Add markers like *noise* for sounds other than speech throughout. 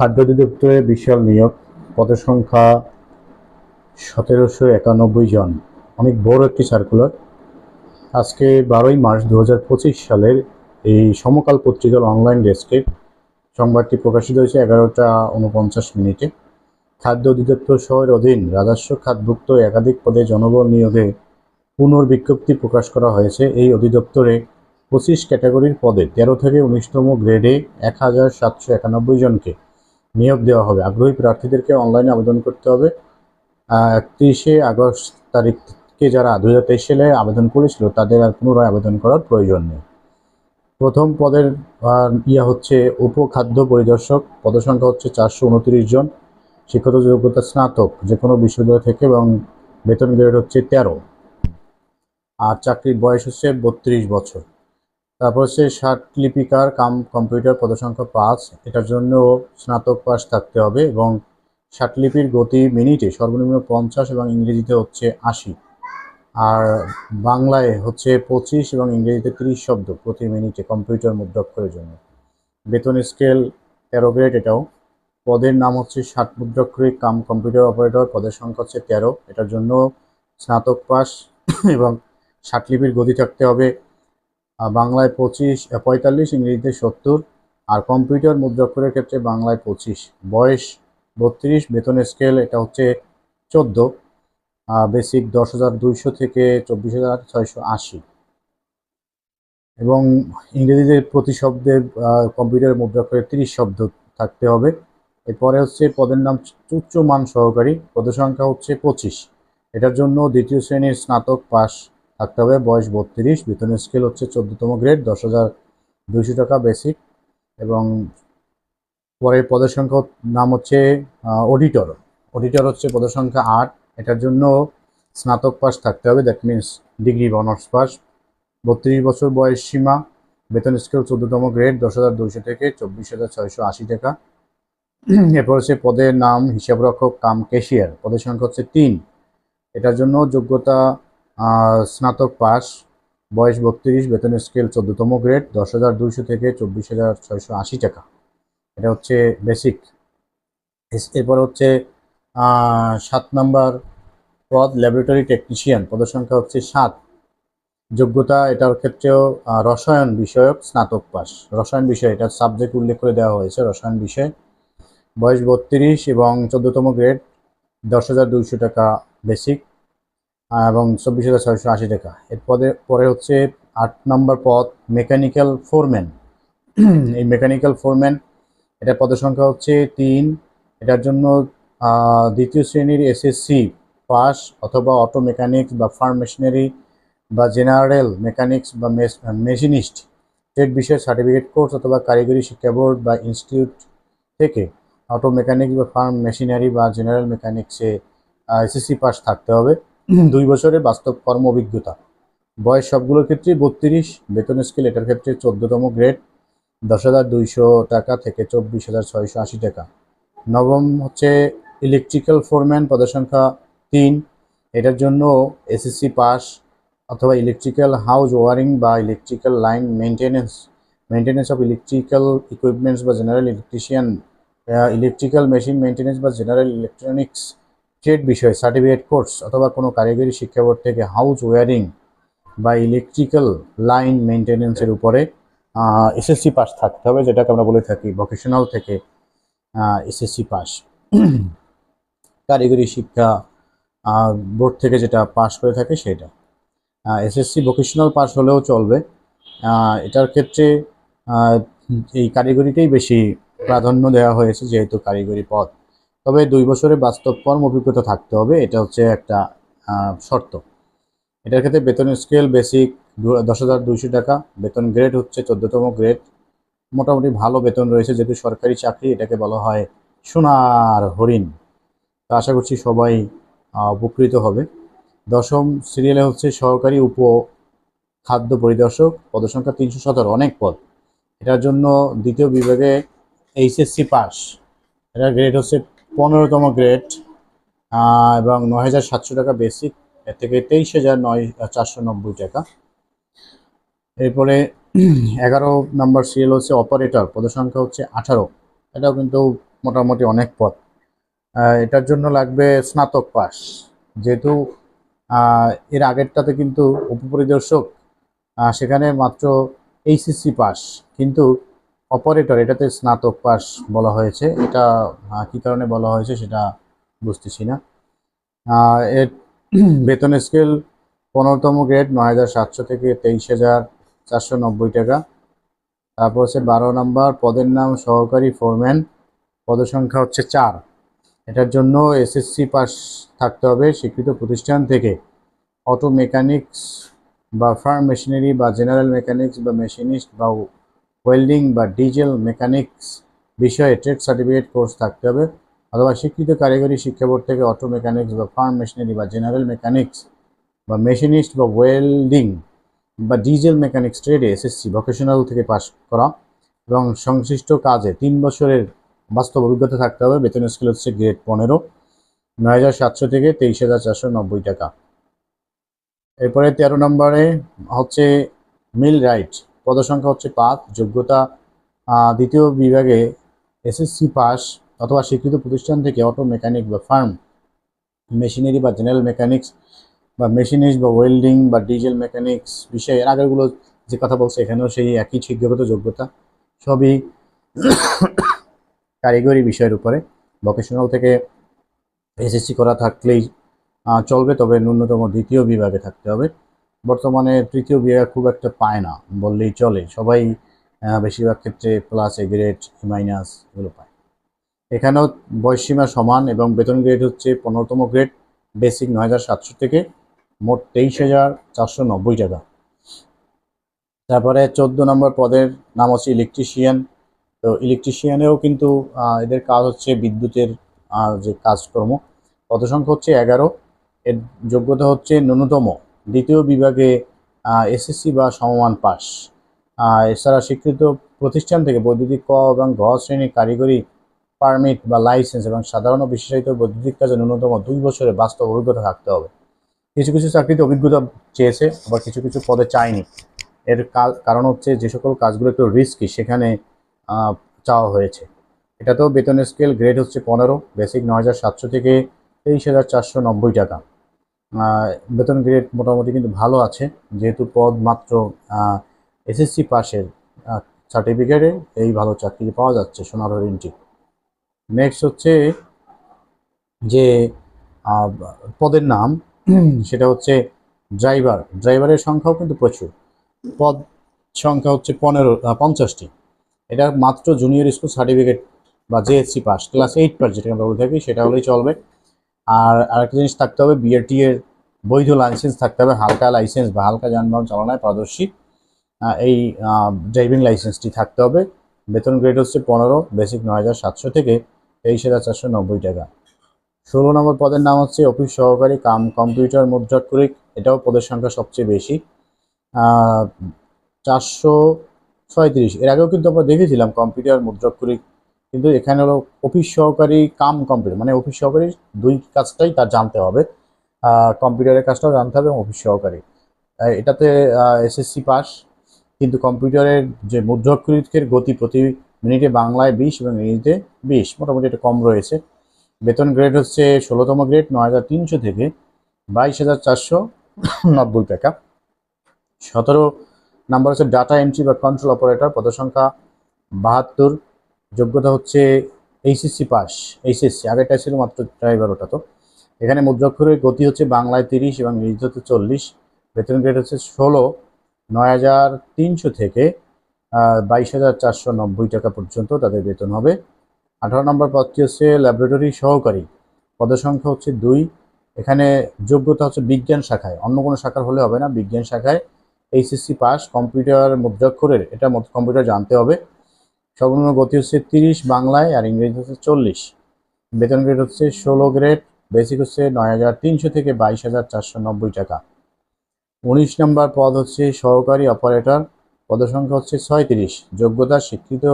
খাদ্য অধিদপ্তরে বিশাল নিয়োগ, পদের সংখ্যা সতেরোশো একানব্বই জন। অনেক বড় একটি সার্কুলার আজকে বারোই মার্চ দু সালের এই সমকাল পত্রিকার অনলাইন ডেস্কে সংবাদটি প্রকাশিত হয়েছে এগারোটা উনপঞ্চাশ মিনিটে। খাদ্য অধিদপ্তর শহরের অধীন রাজস্ব খাতভুক্ত একাধিক পদে জনবল নিয়োগে পুনর্বিজ্ঞপ্তি প্রকাশ করা হয়েছে। এই অধিদপ্তরে পঁচিশ ক্যাটাগরির পদে তেরো থেকে উনিশতম গ্রেডে এক হাজার সাতশো একানব্বই জনকে নিয়োগ দেওয়া হবে। আগ্রহী প্রার্থীদেরকে অনলাইনে আবেদন করতে হবে। একত্রিশে আগস্ট তারিখকে যারা দু হাজার তেইশ সালে আবেদন করেছিল, তাদের আর পুনরায় আবেদন করার প্রয়োজন নেই। প্রথম পদের ইয়া হচ্ছে উপখাদ্য পরিদর্শক। পদসংখ্যা হচ্ছে চারশো উনত্রিশ জন। শিক্ষত যোগ্যতা স্নাতক যে কোনো বিশ্ববিদ্যালয় থেকে এবং বেতন গ্রেড হচ্ছে তেরো। আর চাকরির বয়স হচ্ছে বত্রিশ বছর। তারপর হচ্ছে ষাট লিপিকার কাম কম্পিউটার পদসংখ্যা পাঁচ, এটার জন্য স্নাতক পাস থাকতে হবে এবং ষাট লিপির গতি মিনিটে সর্বনিম্ন পঞ্চাশ এবং ইংরেজিতে হচ্ছে আশি। আর বাংলায় হচ্ছে পঁচিশ এবং ইংরেজিতে তিরিশ শব্দ প্রতি মিনিটে কম্পিউটার মুদ্রাক্ষরের জন্য। বেতন স্কেল তেরো গ্রেড এটাও। পদের নাম হচ্ছে ষাট মুদ্রাক্ষরিক কাম কম্পিউটার অপারেটর, পদের সংখ্যা হচ্ছে তেরো। এটার জন্য স্নাতক পাস এবং ষাট লিপির গতি থাকতে হবে বাংলায় পঁচিশ পঁয়তাল্লিশ, ইংরেজিতে সত্তর, আর কম্পিউটার মুদ্রাক্ষরের ক্ষেত্রে বাংলায় পঁচিশ। বয়স বত্রিশ বেতন স্কেল এটা হচ্ছে চোদ্দ বেসিক দশ হাজার দুইশো থেকে চব্বিশ হাজার ছয়শো আশি। এবং ইংরেজিতে প্রতি শব্দে কম্পিউটার মুদ্রাক্ষরে তিরিশ শব্দ থাকতে হবে। এরপরে হচ্ছে পদের নাম উচ্চ মান সহকারী, পদের সংখ্যা হচ্ছে পঁচিশ। এটার জন্য দ্বিতীয় শ্রেণির স্নাতক পাস থাকতে হবে, বয়স বত্রিশ বেতন স্কেল হচ্ছে চোদ্দতম গ্রেড দশ হাজার দুইশো টাকা বেসিক এবং পরের পদের সংখ্যা নাম হচ্ছে অডিটর অডিটর হচ্ছে পদের সংখ্যা আট, এটার জন্য স্নাতক পাস থাকতে হবে দ্যাট মিন্স ডিগ্রি বা অনার্স পাস বত্রিশ বছর বয়স সীমা, বেতন স্কেল চোদ্দতম গ্রেড দশ হাজার দুইশো থেকে চব্বিশ হাজার ছয়শো আশি টাকা। এরপর হচ্ছে পদের নাম, হিসাবরক্ষক, কাম ক্যাশিয়ার পদের সংখ্যা হচ্ছে তিন। এটার জন্য যোগ্যতা স্নাতক পাস, বয়স বত্রিশ, বেতন স্কেল চোদ্দতম গ্রেড দশ হাজার দুইশো থেকে চব্বিশ হাজার ছয়শো আশি টাকা। এটা হচ্ছে বেসিক এরপর হচ্ছে সাত নাম্বার পদ ল্যাবরেটরি টেকনিশিয়ান পদের সংখ্যা হচ্ছে সাত। যোগ্যতা, এটার ক্ষেত্রেও রসায়ন বিষয়ক স্নাতক পাস। রসায়ন বিষয়, এটা সাবজেক্ট উল্লেখ করে দেওয়া হয়েছে, রসায়ন বিষয়। বয়স বত্রিশ এবং চোদ্দতম গ্রেড দশ হাজার দুইশো টাকা বেসিক এবং চব্বিশ হাজার ছয়শো আশি টাকা। এর পদে পরে হচ্ছে আট নম্বর পদ মেকানিক্যাল ফোরম্যান *clears throat* এই মেকানিক্যাল ফোরম্যান এটার পদের সংখ্যা হচ্ছে তিন। এটার জন্য দ্বিতীয় শ্রেণির এসএসসি পাস অথবা অটো মেকানিক্স বা ফার্ম মেশিনারি বা জেনারেল মেকানিক্স বা মেশিনিস্ট ট্রেড বিষয়ে সার্টিফিকেট কোর্স অথবা কারিগরি শিক্ষা বোর্ড বা ইনস্টিটিউট থেকে অটো মেকানিক্স বা ফার্ম মেশিনারি বা জেনারেল মেকানিক্সে এসএসসি পাস থাকতে হবে। *clears throat* দুই বছরের বাস্তব কর্ম অভিজ্ঞতা। বয়স সবগুলোর ক্ষেত্রে বত্রিশ, বেতন স্কেল এটার ক্ষেত্রে চোদ্দতম গ্রেড দশ হাজার দুইশো টাকা থেকে চব্বিশ হাজার ছয়শো আশি টাকা। নবম হচ্ছে ইলেকট্রিক্যাল ফোরম্যান পদের সংখ্যা তিন, এটার জন্য এসএসসি পাস অথবা ইলেকট্রিক্যাল হাউস ওয়ারিং বা electrical line maintenance maintenance of electrical equipments বা general electrician electrical machine maintenance বা জেনারেল ইলেকট্রনিক্স ট্রেড বিষয়ে সার্টিফিকেট কোর্স অথবা কোনো কারিগরি শিক্ষা বোর্ড থেকে হাউস ওয়ারিং বা ইলেকট্রিক্যাল লাইন মেনটেনেন্সের উপরে এসএসসি পাস থাকতে হবে, যেটাকে আমরা বলে থাকি ভোকেশনাল থেকে এসএসসি পাস কারিগরি শিক্ষা বোর্ড থেকে যেটা পাস করে থাকে সেটা। এসএসসি ভোকেশনাল পাস হলেও চলবে। এটার ক্ষেত্রে এই কারিগরিটাই বেশি প্রাধান্য দেওয়া হয়েছে, যেহেতু কারিগরি পদ। তবে দুই বছরের বাস্তব কর্ম অভিজ্ঞতা থাকতে হবে, এটা হচ্ছে একটা শর্ত। এটার ক্ষেত্রে বেতন স্কেল বেসিক দশ হাজার দুইশো টাকা, বেতন গ্রেড হচ্ছে চোদ্দতম গ্রেড। মোটামুটি ভালো বেতন রয়েছে, যেহেতু সরকারি চাকরি, এটাকে বলা হয় সোনার হরিণ। তো আশা করছি সবাই উপকৃত হবে। দশম সিরিয়ালে হচ্ছে সহকারী উপ খাদ্য পরিদর্শক, পদসংখ্যা তিনশো সতেরো, অনেক পদ। এটার জন্য দ্বিতীয় বিভাগে এইচএসসি পাস। এটার গ্রেড হচ্ছে পনেরোতম গ্রেড এবং নয় হাজার সাতশো টাকা বেসিক এর থেকে তেইশ হাজার নয় চারশো নব্বই টাকা। এরপরে এগারো নাম্বার সিরিয়াল হচ্ছে অপারেটর পদসংখ্যা হচ্ছে আঠারো। এটাও কিন্তু মোটামুটি অনেক পদ। এটার জন্য লাগবে স্নাতক পাস। যেহেতু এর আগেরটাতে কিন্তু উপপরিদর্শক সেখানে মাত্র এইচএসসি পাস। কিন্তু অপারেটর, এটাতে স্নাতক পাস বলা হয়েছে। এটা কী কারণে বলা হয়েছে সেটা বুঝতেছি না। এর বেতন স্কেল পনেরোতম গ্রেড নয় হাজার সাতশো থেকে তেইশ হাজার চারশো নব্বই টাকা। তারপর হচ্ছে বারো নম্বর, পদের নাম সহকারী ফোরম্যান। পদের সংখ্যা হচ্ছে চার। এটার জন্য এসএসসি পাস থাকতে হবে স্বীকৃত প্রতিষ্ঠান থেকে। অটো মেকানিক্স বা ফার্ম মেশিনারি বা জেনারেল মেকানিক্স বা মেশিনিস্ট বা ওয়েল্ডিং বা ডিজেল মেকানিক্স বিষয়ে ট্রেড সার্টিফিকেট কোর্স থাকতে হবে। অথবা স্বীকৃত কারিগরি শিক্ষা বোর্ড থেকে অটো মেকানিক্স বা ফার্ম মেশিনারি বা জেনারেল মেকানিক্স বা মেশিনিস্ট বা ওয়েল্ডিং বা ডিজেল মেকানিক্স ট্রেডে এসএসসি ভোকেশনাল থেকে পাস করা। এবং সংশ্লিষ্ট কাজে তিন বছরের বাস্তব অভিজ্ঞতা থাকতে হবে। বেতন স্কেল হচ্ছে গ্রেড পনেরো, নয় হাজার সাতশো থেকে তেইশ হাজার চারশো নব্বই টাকা। এরপরে তেরো নম্বরে হচ্ছে মিল রাইট পদসংখ্যা হচ্ছে পাঁচ, যোগ্যতা দ্বিতীয় বিভাগে এসএসসি পাস অথবা স্বীকৃত প্রতিষ্ঠান থেকে অটো মেকানিক বা ফার্ম মেশিনারি বা জেনারেল মেকানিক্স বা মেশিনিস্ট বা ওয়েল্ডিং বা ডিজেল মেকানিক্স বিষয়ে আগেরগুলো যে কথা বলছে এখানেও সেই একই শিক্ষাগত যোগ্যতা, সবই কারিগরি বিষয়ের উপরে। ভোকেশনাল থেকে এসএসসি করা থাকলেই চলবে, তবে ন্যূনতম দ্বিতীয় বিভাগে থাকতে হবে। বর্তমানে তৃতীয় বিভাগ খুব একটা পায় না, বললেই চলে। সবাই বেশিরভাগ ক্ষেত্রে প্লাস এ গ্রেড মাইনাস এগুলো পায়। এখানেও বয়সসীমা সমান এবং বেতন গ্রেড হচ্ছে পনেরোতম গ্রেড বেসিক নয় হাজার সাতশো থেকে মোট তেইশ হাজার চারশো নব্বই টাকা। তারপরে চোদ্দ নম্বর পদের নাম হচ্ছে ইলেকট্রিশিয়ান তো ইলেকট্রিশিয়ানেও কিন্তু এদের কাজ হচ্ছে বিদ্যুতের যে কাজকর্ম। পদসংখ্যা হচ্ছে এগারো। এর যোগ্যতা হচ্ছে ন্যূনতম দ্বিতীয় বিভাগে এসএসসি বা সমমান পাস। এছাড়া স্বীকৃত প্রতিষ্ঠান থেকে বৈদ্যুতিক ক এবং ঘ শ্রেণির কারিগরি পারমিট বা লাইসেন্স এবং সাধারণ বিশেষায়িত বৈদ্যুতিক কাজে ন্যূনতম দুই বছরের বাস্তব অভিজ্ঞতা থাকতে হবে। কিছু কিছু চাকরিতে অভিজ্ঞতা চেয়েছে, আবার কিছু কিছু পদে চায়নি। এর কারণ হচ্ছে যে সকল কাজগুলো একটু রিস্কি সেখানে চাওয়া হয়েছে। এটাতেও বেতনের স্কেল গ্রেড হচ্ছে পনেরো বেসিক নয় হাজার সাতশো থেকে তেইশ হাজার চারশো নব্বই টাকা। বেতন গ্রেড মোটামুটি কিন্তু ভালো আছে। যেহেতু পদ মাত্র এসএসসি পাশের সার্টিফিকেটে এই ভালো চাকরি পাওয়া যাচ্ছে সোনার হরিণটি নেক্সট হচ্ছে যে পদের নাম, সেটা হচ্ছে ড্রাইভার ড্রাইভারের সংখ্যাও কিন্তু প্রচুর। পদ সংখ্যা হচ্ছে পনেরো পঞ্চাশটি। এটা মাত্র জুনিয়র স্কুল সার্টিফিকেট বা JSC pass class eight pass যেটা আমরা বলে থাকি, সেটা হলেই চলবে। আর আরেকটা জিনিস থাকতে হবে বিআরটি এর বৈধ লাইসেন্স থাকতে হবে, হালকা লাইসেন্স বা হালকা যানবাহন চালনায় পারদর্শী। এই ড্রাইভিং লাইসেন্সটি থাকতে হবে। বেতন গ্রেড হচ্ছে পনেরো বেসিক নয় হাজার সাতশো থেকে তেইশ হাজার চারশো নব্বই টাকা। ষোলো নম্বর পদের নাম হচ্ছে অফিস সহকারী কাম কম্পিউটার মুদ্রাক্ষরিক এটাও পদের সংখ্যা সবচেয়ে বেশি। চারশো ছয়ত্রিশ, এর আগেও কিন্তু আমরা দেখেছিলাম কম্পিউটার মুদ্রাক্ষরিক কিন্তু এখানে হলো অফিস সহকারী কাম কম্পিউটার মানে অফিস সহকারী দুই কাজটাই তার জানতে হবে। কম্পিউটারের কাজটাও জানতে হবে এবং অফিস সহকারী। এটাতে এসএসসি পাস কিন্তু কম্পিউটারের যে মুদ্রাক্ষরিকের গতি প্রতি মিনিটে বাংলায় বিশ এবং ইংরেজিতে বিশ, মোটামুটি এটা কম রয়েছে। বেতন গ্রেড হচ্ছে ষোলোতম গ্রেড নয় হাজার তিনশো থেকে বাইশ হাজার চারশো নব্বই টাকা। সতেরো নাম্বার হচ্ছে ডাটা এন্ট্রি বা কন্ট্রোল অপারেটর পদসংখ্যা বাহাত্তর। যোগ্যতা হচ্ছে এইচএসসি পাস এইচএসসি আগেরটা ছিল মাত্র ড্রাইভার ওটা তো। এখানে মুদ্রাক্ষরের গতি হচ্ছে বাংলায় তিরিশ এবং ইংরেজিতে চল্লিশ। বেতন গ্রেড হচ্ছে ষোলো, নয় হাজার তিনশো থেকে বাইশ হাজার চারশো নব্বই টাকা পর্যন্ত তাদের বেতন হবে। আঠারো নম্বর পদটি হচ্ছে ল্যাবরেটরি সহকারী, পদসংখ্যা হচ্ছে দুই। এখানে যোগ্যতা হচ্ছে বিজ্ঞান শাখায়, অন্য কোনো শাখার হলে হবে না, বিজ্ঞান শাখায় এইচএসসি পাস কম্পিউটার মুদ্রাক্ষরের, এটা কম্পিউটার জানতে হবে। সর্বনিম্ন গতি হচ্ছে তিরিশ বাংলায় আর ইংরেজি হচ্ছে চল্লিশ। বেতন গ্রেড হচ্ছে ষোলো গ্রেড বেসিক হচ্ছে নয় হাজার তিনশো থেকে বাইশ হাজার চারশো নব্বই টাকা। উনিশ নম্বর পদ হচ্ছে সহকারী অপারেটর পদসংখ্যা হচ্ছে ছয়ত্রিশ। যোগ্যতা, স্বীকৃত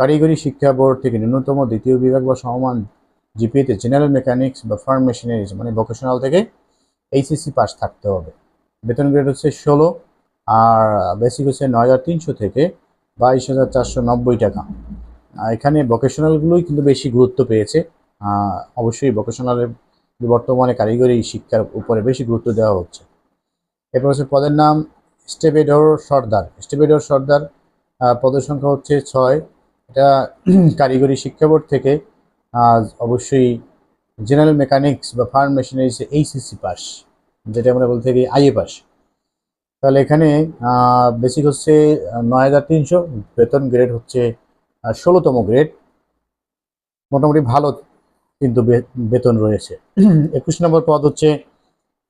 কারিগরি শিক্ষা বোর্ড থেকে ন্যূনতম দ্বিতীয় বিভাগ বা সমমান জিপিএতে জেনারেল মেকানিক্স বা ফার্ম মেশিনারিজ মানে ভোকেশনাল থেকে এইচএসসি পাস থাকতে হবে। বেতন গ্রেড হচ্ছে ষোলো, আর বেসিক হচ্ছে নয় হাজার তিনশো থেকে বাইশ হাজার চারশো নব্বই টাকা। এখানে ভোকেশনালগুলোই কিন্তু বেশি গুরুত্ব পেয়েছে। অবশ্যই ভোকেশনালের বর্তমানে কারিগরি শিক্ষার উপরে বেশি গুরুত্ব দেওয়া হচ্ছে। এরপর হচ্ছে পদের নাম স্টেবেডর সর্দার। স্টেবেডর সর্দার পদের সংখ্যা হচ্ছে ছয়। এটা *clears throat* কারিগরি শিক্ষা বোর্ড থেকে অবশ্যই জেনারেল মেকানিক্স বা ফার্ম মেশিনারিজ এইচএসসি পাস যেটা আমরা বলতে থাকি আইএ পাস। তাহলে এখানে বেসিক হচ্ছে নয় হাজার তিনশো, বেতন গ্রেড হচ্ছে ষোলোতম গ্রেড মোটামুটি ভালো কিন্তু বেতন রয়েছে। *clears throat* একুশ নম্বর পদ হচ্ছে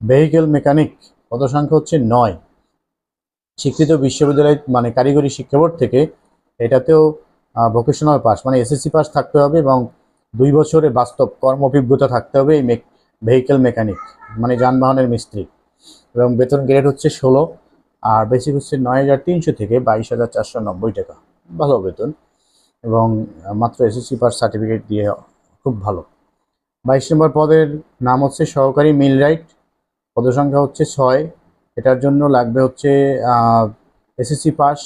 ভেহিকেল মেকানিক পদ সংখ্যা হচ্ছে নয়। স্বীকৃত বিশ্ববিদ্যালয় মানে কারিগরি শিক্ষা বোর্ড থেকে এটাতেও ভোকেশনাল পাস মানে এসএসসি পাস থাকতে হবে এবং দুই বছরে বাস্তব কর্ম অভিজ্ঞতা থাকতে হবে এই ভেহিকেল মেকানিক মানে যানবাহনের মিস্ত্রি। এবং বেতন গ্রেড হচ্ছে ষোলো। আর বেসিক হচ্ছে নয় হাজার তিনশো থেকে বাইশ হাজার চারশো নব্বই টাকা। ভালো বেতন এবং মাত্র এসএসসি পাস সার্টিফিকেট দিয়ে খুব ভালো। বাইশ নম্বর পদের নাম হচ্ছে সহকারী মিল রাইট। পদসংখ্যা হচ্ছে ছয়। এটার জন্য লাগবে হচ্ছে এসএসসি পাস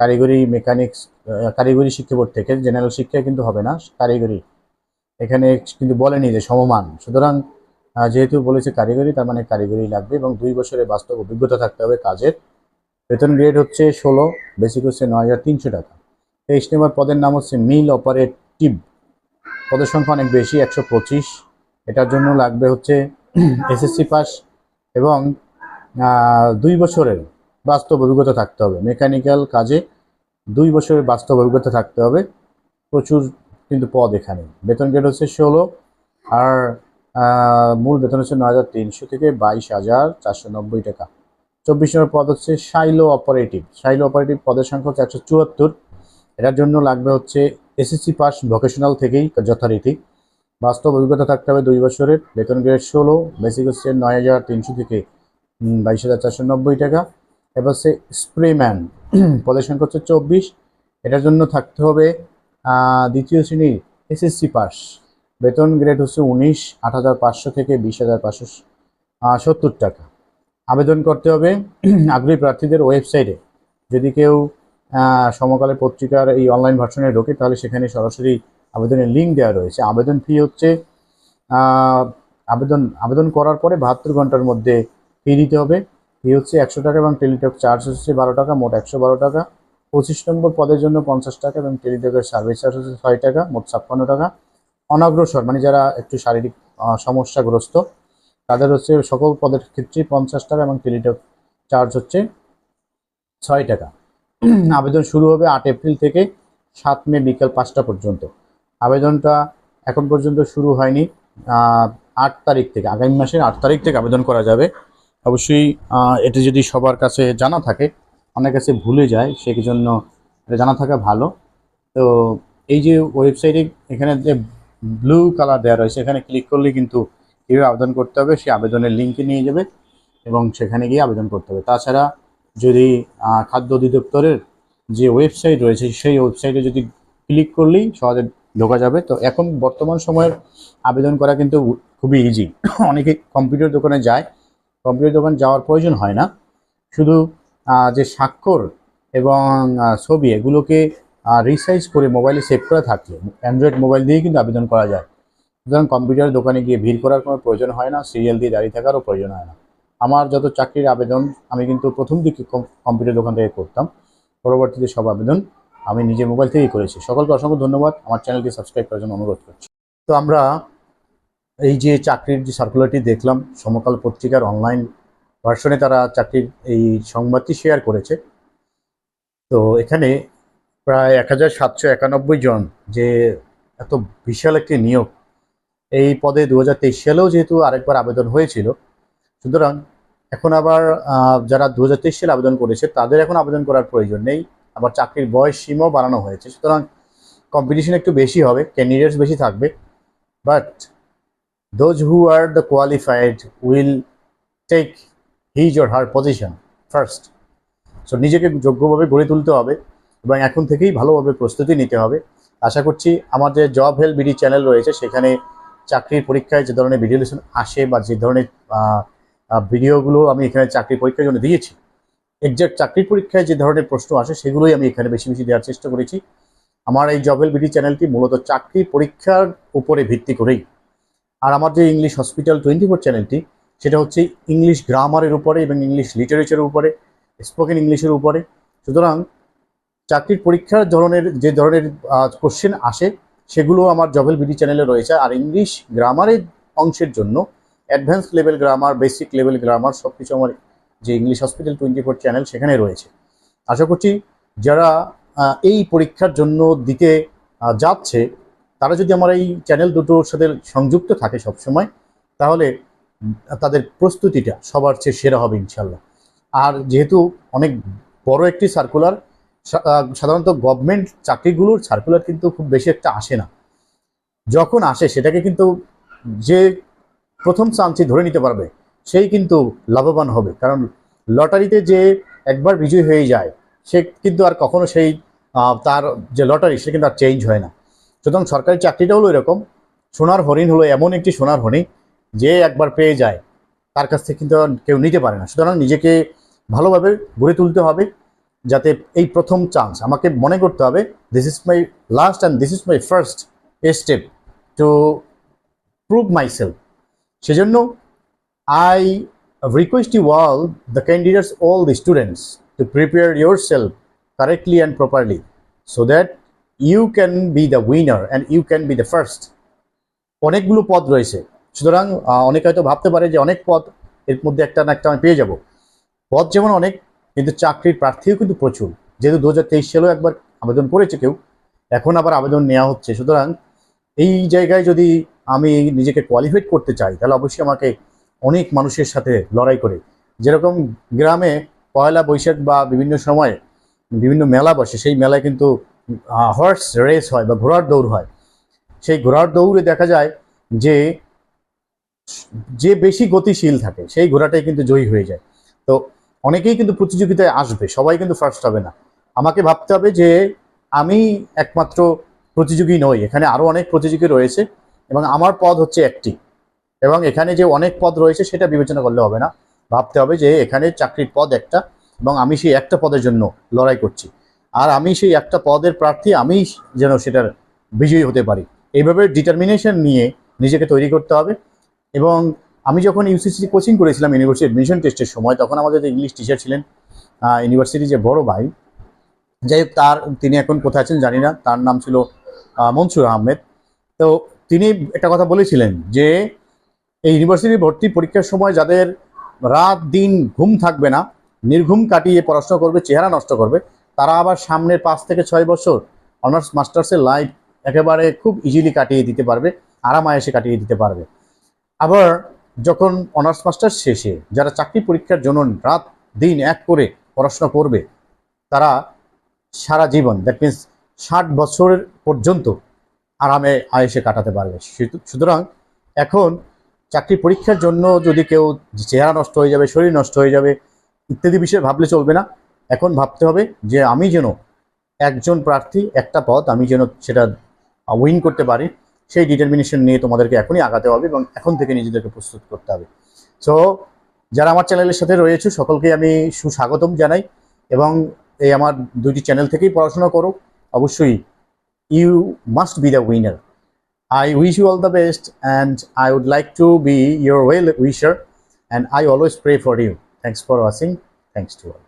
কারিগরি মেকানিক্স কারিগরি শিক্ষা বোর্ড থেকে। জেনারেল শিক্ষা কিন্তু হবে না, কারিগরি। এখানে কিন্তু বলেনি যে সমমান। সুতরাং যেহেতু বলেছে কারিগরি, তার মানে কারিগরি লাগবে এবং দুই বছরের বাস্তব অভিজ্ঞতা থাকতে হবে কাজের। বেতন গ্রেড হচ্ছে ষোলো বেসিক হচ্ছে নয় হাজার তিনশো টাকা। তেইশ নম্বর পদের নাম হচ্ছে মিল অপারেটিভ পদের সংখ্যা অনেক বেশি, একশো পঁচিশ। এটার জন্য লাগবে হচ্ছে *clears throat* এসএসসি পাস এবং দুই বছরের বাস্তব অভিজ্ঞতা থাকতে হবে। মেকানিক্যাল কাজে দুই বছরের বাস্তব অভিজ্ঞতা থাকতে হবে। প্রচুর কিন্তু পদ এখানে। বেতন গ্রেড হচ্ছে ষোলো আর মূল বেতন হচ্ছে নয় হাজার তিনশো থেকে বাইশ হাজার চারশো নব্বই টাকা। চব্বিশ নম্বর পদ হচ্ছে সাইলো অপারেটিভ সাইলো অপারেটিভ পদের সংখ্যা হচ্ছে একশো চুয়াত্তর। এটার জন্য লাগবে হচ্ছে এসএসসি পাস ভোকেশনাল থেকেই যথারীতি। বাস্তব অভিজ্ঞতা থাকতে হবে দুই বছরের। বেতন গ্রেড ষোলো বেসিক হচ্ছে নয় হাজার তিনশো থেকে বাইশ হাজার চারশো নব্বই টাকা। এবার হচ্ছে স্প্রেম্যান *clears throat* পদের সংখ্যা হচ্ছে চব্বিশ। এটার জন্য থাকতে হবে দ্বিতীয় শ্রেণির এসএসসি পাস বেতন গ্রেড হচ্ছে উনিশ, আট হাজার পাঁচশো থেকে বিশ হাজার পাঁচশো সত্তর টাকা। আবেদন করতে হবে *clears throat* আগ্রহী প্রার্থীদের ওয়েবসাইটে। যদি কেউ আহ, সমকালের পত্রিকার এই অনলাইন ভার্সনে ঢোকে তাহলে সেখানে সরাসরি আবেদনের লিঙ্ক দেওয়া রয়েছে। আবেদন ফি হচ্ছে আবেদন আবেদন করার পরে বাহাত্তর ঘণ্টার মধ্যে ফি দিতে হবে। ফি হচ্ছে একশো টাকা এবং টেলিটক চার্জ হচ্ছে বারো টাকা মোট একশো বারো টাকা। পঁচিশ নম্বর পদের জন্য পঞ্চাশ টাকা এবং টেলিটকের সার্ভিস চার্জ হচ্ছে ছয় টাকা মোট ছাপ্পান্ন টাকা। অনগ্রসর মানে যারা একটু শারীরিক সমস্যাগ্রস্ত তাদের হচ্ছে সকল পদের ক্ষেত্রে পঞ্চাশ টাকা এবং টেলিটক চার্জ হচ্ছে ছয় টাকা। *clears throat* আবেদন শুরু হবে আট এপ্রিল থেকে সাত মে বিকেল পাঁচটা পর্যন্ত। আবেদনটা এখন পর্যন্ত শুরু হয়নি। আট তারিখ থেকে, আগামী মাসের আট তারিখ থেকে আবেদন করা যাবে। অবশ্যই এটা যদি সবার কাছে জানা থাকে, অনেক কাছে ভুলে যায় সেই জন্য এটা জানা থাকা ভালো। তো এই যে ওয়েবসাইটে এখানে যে ব্লু কালার দেওয়া রয়েছে, এখানে ক্লিক করলে কিন্তু কীভাবে আবেদন করতে হবে, সেই আবেদনের লিঙ্কে নিয়ে যাবে এবং সেখানে গিয়ে আবেদন করতে হবে। তাছাড়া যদি খাদ্য অধিদপ্তরের যে ওয়েবসাইট রয়েছে, সেই ওয়েবসাইটে যদি ক্লিক করলেই সহজে ঢোকা যাবে। তো এখন বর্তমান সময়ের আবেদন করা কিন্তু খুবই ইজি *coughs* অনেকে কম্পিউটার দোকানে যায় কম্পিউটার দোকান যাওয়ার প্রয়োজন হয় না। শুধু যে স্বাক্ষর এবং ছবি এগুলোকে রিসাইজ করে মোবাইলে সেভ করা থাকলে অ্যান্ড্রয়েড মোবাইল দিয়েই কিন্তু আবেদন করা যায়। সুতরাং কম্পিউটার দোকানে গিয়ে ভিড় করার কোনো প্রয়োজন হয় না, সিরিয়াল দিয়ে দাঁড়িয়ে থাকারও প্রয়োজন হয় না। আমার যত চাকরির আবেদন, আমি কিন্তু প্রথম দিকে কম- কম্পিউটার দোকান থেকে করতাম। পরবর্তীতে সব আবেদন আমি নিজে মোবাইল থেকেই করেছি। সকলকে অসংখ্য ধন্যবাদ। আমার চ্যানেলটি সাবস্ক্রাইব করার জন্য অনুরোধ করছি। তো আমরা এই যে চাকরির যে সার্কুলারটি দেখলাম, সমকাল পত্রিকার অনলাইন ভার্সনে তারা চাকরির এই সংবাদটি শেয়ার করেছে। তো এখানে প্রায় এক হাজার সাতশো একানব্বই জন যে এত বিশাল একটি নিয়োগ এই পদে দু হাজার তেইশ সালেও যেহেতু আরেকবার আবেদন হয়েছিল, সুতরাং এখন আবার যারা দু হাজার তেইশ সালে আবেদন করেছে, তাদের এখন আবেদন করার প্রয়োজন নেই। আবার চাকরির বয়স সীমাও বাড়ানো হয়েছে, সুতরাং কম্পিটিশন একটু বেশি হবে ক্যান্ডিডেটস বেশি থাকবে। But those who are the qualified will take his or her position first so নিজেকে যোগ্যভাবে গড়ে তুলতে হবে এবং এখন থেকেই ভালোভাবে প্রস্তুতি নিতে হবে। আশা করছি আমার যে জব হেল্প বিডি চ্যানেল রয়েছে, সেখানে চাকরির পরীক্ষায় যে ধরনের ভিডিও লেসন আসে বা যে ধরনের ভিডিওগুলো আমি এখানে চাকরির পরীক্ষার জন্য দিয়েছি এক্সাক্ট চাকরির পরীক্ষায় যে ধরনের প্রশ্ন আসে সেগুলোই আমি এখানে বেশি বেশি দেওয়ার চেষ্টা করেছি। আমার এই জবেল বিডি চ্যানেলটি মূলত চাকরি পরীক্ষার উপরে ভিত্তি করেই। আর আমার যে ইংলিশ হসপিটাল টোয়েন্টি ফোর চ্যানেলটি সেটা হচ্ছে ইংলিশ গ্রামারের উপরে এবং ইংলিশ লিটারেচারের উপরে স্পোকেন ইংলিশের উপরে। সুতরাং, চাকরির পরীক্ষার ধরনের, যে ধরনের কোশ্চেন আসে সেগুলো আমার জভেল বিডি চ্যানেলে রয়েছে। আর ইংলিশ গ্রামারের অংশের জন্য advance level grammar basic level grammar সব কিছু আমার যে English hospital twenty four channel সেখানে রয়েছে। আশা করছি যারা এই পরীক্ষার জন্য দিতে যাচ্ছে, তারা যদি আমার এই চ্যানেল দুটোর সাথে সংযুক্ত থাকে সবসময়, তাহলে তাদের প্রস্তুতিটা সবার চেয়ে সেরা হবে ইনশাল্লাহ আর যেহেতু অনেক বড় একটি সার্কুলার সাধারণত গভর্নমেন্ট চাকরিগুলোর সার্কুলার কিন্তু খুব বেশি একটা আসে না। যখন আসে সেটাকে কিন্তু যে প্রথম চান্সই ধরে নিতে পারবে, সেই কিন্তু লাভবান হবে। কারণ লটারিতে যে একবার বিজয়ী হয়ে যায়, সে কিন্তু আর কখনো সেই তার যে লটারি, সে কিন্তু আর চেঞ্জ হয় না। সুতরাং সরকারি চাকরিটা হলো এরকম। সোনার হরিণ হলো এমন একটি সোনার হরিণ, যে একবার পেয়ে যায়, তার কাছ থেকে কিন্তু কেউ নিতে পারে না। সুতরাং নিজেকে ভালোভাবে গড়ে তুলতে হবে। যাতে এই প্রথম চান্স আমাকে মনে করতে হবে this is my last and this is my first step to prove myself সেজন্য I request you all the candidates all the students to prepare yourself correctly and properly so that you can be the winner and you can be the first অনেকগুলো পদ রয়েছে। সুতরাং অনেকে হয়তো ভাবতে পারে যে অনেক পদ এর মধ্যে একটা না একটা আমি পেয়ে যাব। পদ যেমন অনেক কিন্তু চাকরির প্রার্থীও কিন্তু প্রচুর। যেহেতু দু হাজার তেইশ সালেও একবার আবেদন করেছে কেউ, এখন আবার আবেদন নেওয়া হচ্ছে। সুতরাং এই জায়গায় যদি আমি নিজেকে কোয়ালিফাইড করতে চাই, তাহলে অবশ্যই আমাকে অনেক মানুষের সাথে লড়াই করে। যেরকম গ্রামে পয়লা বৈশাখ বা বিভিন্ন সময়ে বিভিন্ন মেলা বসে, সেই মেলায় কিন্তু হর্স রেস হয় বা ঘোড়ার দৌড় হয়। সেই ঘোড়ার দৌড়ে দেখা যায় যে যে বেশি গতিশীল থাকে, সেই ঘোড়াটাই কিন্তু জয়ী হয়ে যায়। তো অনেকেই কিন্তু প্রতিযোগিতায় আসবে, সবাই কিন্তু ফার্স্ট হবে না। আমাকে ভাবতে হবে যে আমি একমাত্র প্রতিযোগী নই, এখানে আরও অনেক প্রতিযোগী রয়েছে এবং আমার পদ হচ্ছে একটি এবং এখানে যে অনেক পদ রয়েছে সেটা বিবেচনা করলে হবে না। ভাবতে হবে যে এখানে চাকরির পদ একটা এবং আমি সেই একটা পদের জন্য লড়াই করছি। আর আমি সেই একটা পদের প্রার্থী, আমি যেন সেটার বিজয়ী হতে পারি। এইভাবে ডিটারমিনেশন নিয়ে নিজেকে তৈরি করতে হবে এবং আমি যখন ইউসিসি কোচিং করেছিলাম ইউনিভার্সিটি অ্যাডমিশন টেস্টের সময়, তখন আমাদের যে ইংলিশ টিচার ছিলেন ইউনিভার্সিটির যে বড় ভাই, যাই হোক তার, তিনি এখন কোথায় আছেন জানি না, তার নাম ছিল মনসুর আহমেদ। তো তিনি একটা কথা বলেছিলেন যে, এই ইউনিভার্সিটি ভর্তি পরীক্ষার সময় যাদের রাত দিন ঘুম থাকবে না, নির্ঘুম কাটিয়ে পড়াশোনা করবে, চেহারা নষ্ট করবে, তারা আবার সামনের পাঁচ থেকে ছয় বছর অনার্স মাস্টার্সের লাইফ একেবারে খুব ইজিলি কাটিয়ে দিতে পারবে, আরামায়েসে কাটিয়ে দিতে পারবে। আবার যখন অনার্স মাস্টার শেষে যারা চাকরি পরীক্ষার জন্য রাত দিন এক করে পড়াশোনা করবে, তারা সারা জীবন দ্যাট মিন্স ষাট বছর পর্যন্ত আরামে আয়েসে কাটাতে পারবে। সুতু- সুতরাং এখন চাকরি পরীক্ষার জন্য যদি কেউ চেহারা নষ্ট হয়ে যাবে, শরীর নষ্ট হয়ে যাবে, ইত্যাদি বিষয়ে ভাবলে চলবে না। এখন ভাবতে হবে যে আমি যেন একজন প্রার্থী, একটা পদ আমি যেন সেটা উইন করতে পারি। সেই ডিটারমিনেশন নিয়ে তোমাদেরকে এখনই আগাতে হবে এবং এখন থেকে নিজেদেরকে প্রস্তুত করতে হবে সো যারা আমার চ্যানেলের সাথে রয়েছে, সকলকে আমি সুস্বাগতম জানাই এবং এই আমার দুইটি চ্যানেল থেকেই পড়াশোনা করো অবশ্যই you must be the winner I wish you all the best and I would like to be your well wisher and I always pray for you. Thanks for watching. Thanks to all.